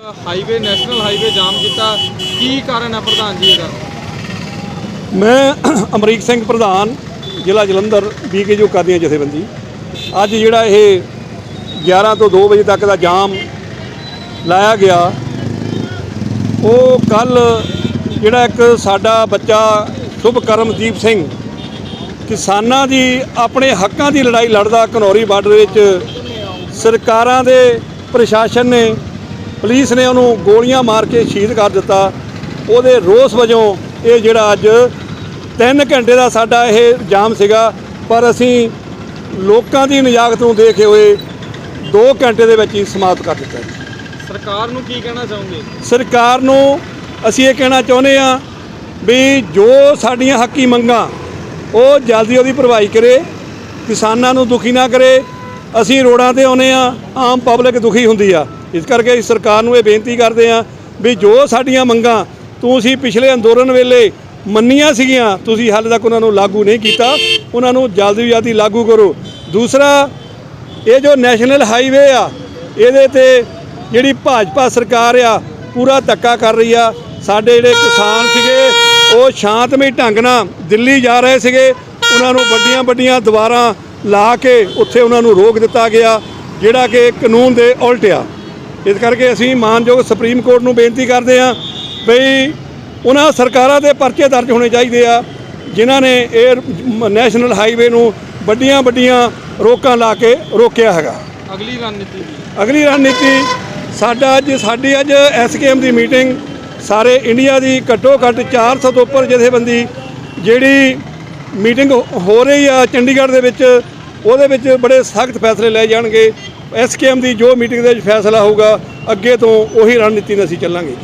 Highway, national highway ਜਾਮ ਕੀਤਾ। ਕੀ ਕਾਰਨ ਹੈ ਪ੍ਰਧਾਨ ਜੀ ਇਹਦਾ? ਮੈਂ ਅਮਰੀਕ ਸਿੰਘ ਪ੍ਰਧਾਨ, ਜ਼ਿਲ੍ਹਾ ਜਲੰਧਰ ਬੀਕੇ ਜੋ ਕਰਦੀਆਂ ਜਥੇਬੰਦੀ। ਅੱਜ ਜਿਹੜਾ ਇਹ 11 ਤੋਂ 2 ਵਜੇ ਤੱਕ ਦਾ ਜਾਮ ਲਾਇਆ ਗਿਆ, ਉਹ ਕੱਲ ਜਿਹੜਾ ਇੱਕ ਸਾਡਾ ਬੱਚਾ ਸ਼ੁਭ ਕਰਮਦੀਪ ਸਿੰਘ, ਕਿਸਾਨਾਂ ਦੀ, ਆਪਣੇ ਹੱਕਾਂ ਦੀ ਲੜਾਈ ਲੜਦਾ ਘਨੌਰੀ ਬਾਰਡਰ ਵਿੱਚ, ਸਰਕਾਰਾਂ ਦੇ ਪ੍ਰਸ਼ਾਸਨ ਨੇ ਪੁਲਿਸ ਨੇ ਉਹਨੂੰ ਗੋਲੀਆਂ ਮਾਰ ਕੇ ਸ਼ਹੀਦ ਕਰ ਦਿੱਤਾ। ਉਹਦੇ ਰੋਸ ਵਜੋਂ ਇਹ ਜਿਹੜਾ ਅੱਜ 3 ਘੰਟੇ ਦਾ ਸਾਡਾ ਇਹ ਜਾਮ ਸੀਗਾ ਪਰ ਅਸੀਂ ਲੋਕਾਂ ਦੀ ਨਿਜਾਗਤ ਨੂੰ ਦੇਖੇ ਹੋਏ 2 ਘੰਟੇ ਦੇ ਵਿੱਚ ਹੀ ਸਮਾਪਤ ਕਰ ਦਿੱਤਾ। ਸਰਕਾਰ ਨੂੰ ਕੀ ਕਹਿਣਾ ਚਾਹੋਗੇ? ਸਰਕਾਰ ਨੂੰ ਅਸੀਂ ਇਹ ਕਹਿਣਾ ਚਾਹੁੰਦੇ ਆ ਵੀ ਜੋ ਸਾਡੀਆਂ ਹੱਕੀ ਮੰਗਾਂ ਉਹ ਜਲਦੀ ਉਹਦੀ ਭਰਵਾਈ ਕਰੇ ਕਿਸਾਨਾਂ ਨੂੰ ਦੁਖੀ ਨਾ ਕਰੇ। ਅਸੀਂ ਰੋਡਾਂ ਤੇ ਆਉਨੇ ਆ ਆਮ ਪਬਲਿਕ ਦੁਖੀ ਹੁੰਦੀ ਆ। ਇਸ ਕਰਕੇ ਅਸੀਂ ਸਰਕਾਰ ਨੂੰ ਇਹ ਬੇਨਤੀ ਕਰਦੇ ਆ ਵੀ ਜੋ ਸਾਡੀਆਂ ਮੰਗਾਂ ਤੁਸੀਂ ਪਿਛਲੇ ਅੰਦੋਲਨ ਵੇਲੇ ਮੰਨੀਆਂ ਸੀਗੀਆਂ, ਤੁਸੀਂ ਹਾਲੇ ਤੱਕ ਉਹਨਾਂ ਨੂੰ ਲਾਗੂ ਨਹੀਂ ਕੀਤਾ, ਉਹਨਾਂ ਨੂੰ ਜਲਦੀ ਜਲਦੀ ਲਾਗੂ ਕਰੋ। ਦੂਸਰਾ, ਇਹ ਜੋ ਨੈਸ਼ਨਲ ਹਾਈਵੇ ਆ, ਇਹਦੇ ਤੇ ਜਿਹੜੀ ਭਾਜਪਾ ਸਰਕਾਰ ਆ, ਪੂਰਾ ਧੱਕਾ ਕਰ ਰਹੀ ਆ। ਸਾਡੇ ਜਿਹੜੇ ਕਿਸਾਨ ਸੀਗੇ, ਉਹ ਸ਼ਾਂਤਮਈ ਢੰਗ ਨਾਲ ਦਿੱਲੀ ਜਾ ਰਹੇ ਸੀਗੇ। ਉਹਨਾਂ ਨੂੰ ਵੱਡੀਆਂ ਵੱਡੀਆਂ ਦੀਵਾਰਾਂ ਲਾ ਕੇ ਉੱਥੇ ਉਹਨਾਂ ਨੂੰ ਰੋਕ ਦਿੱਤਾ ਗਿਆ, ਜਿਹੜਾ ਕਿ ਕਾਨੂੰਨ ਦੇ ਉਲਟ ਆ। ਇਸ ਕਰਕੇ ਅਸੀਂ ਮਾਨਯੋਗ ਸੁਪਰੀਮ ਕੋਰਟ ਨੂੰ ਬੇਨਤੀ ਕਰਦੇ ਆ ਬਈ ਉਹਨਾਂ ਸਰਕਾਰਾਂ ਦੇ ਪਰਚੇ ਦਰਜ ਹੋਣੇ ਚਾਹੀਦੇ ਆ ਜਿਨ੍ਹਾਂ ਨੇ ਇਹ ਨੈਸ਼ਨਲ ਹਾਈਵੇ ਨੂੰ ਵੱਡੀਆਂ ਵੱਡੀਆਂ ਰੋਕਾਂ ਲਾ ਕੇ ਰੋਕਿਆ ਹੈਗਾ। ਅਗਲੀ ਰਣਨੀਤੀ ਅਗਲੀ ਰਣਨੀਤੀ ਸਾਡਾ ਅੱਜ ਸਾਡੀ ਅੱਜ ਐਸਕੇਐਮ ਦੀ ਮੀਟਿੰਗ ਸਾਰੇ ਇੰਡੀਆ ਦੀ ਘੱਟੋ ਘੱਟ 400 ਤੋਂ ਉੱਪਰ ਜਥੇਬੰਦੀ ਜਿਹੜੀ ਮੀਟਿੰਗ ਹੋ ਰਹੀ ਆ ਚੰਡੀਗੜ੍ਹ ਦੇ ਵਿੱਚ ਉਹਦੇ ਵਿੱਚ ਬੜੇ ਸਖਤ ਫੈਸਲੇ ਲਏ ਜਾਣਗੇ। ਐਸਕੇਐਮ ਦੀ ਜੋ ਮੀਟਿੰਗ ਦੇ ਵਿੱਚ ਫੈਸਲਾ ਹੋਊਗਾ, ਅੱਗੇ ਤੋਂ ਉਹੀ ਰਣਨੀਤੀ ਨਾਲ ਅਸੀਂ ਚੱਲਾਂਗੇ